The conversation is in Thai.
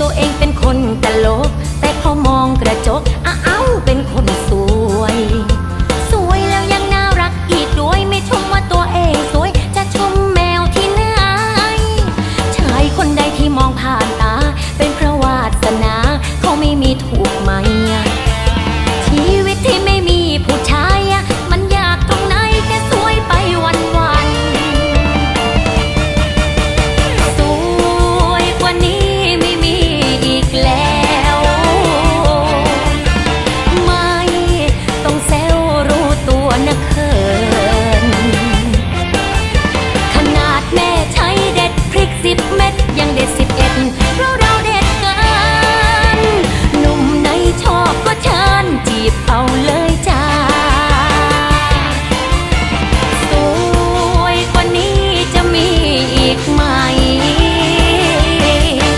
ตัวเองเป็นคนตลก แต่พอมองกระจก อีกไม่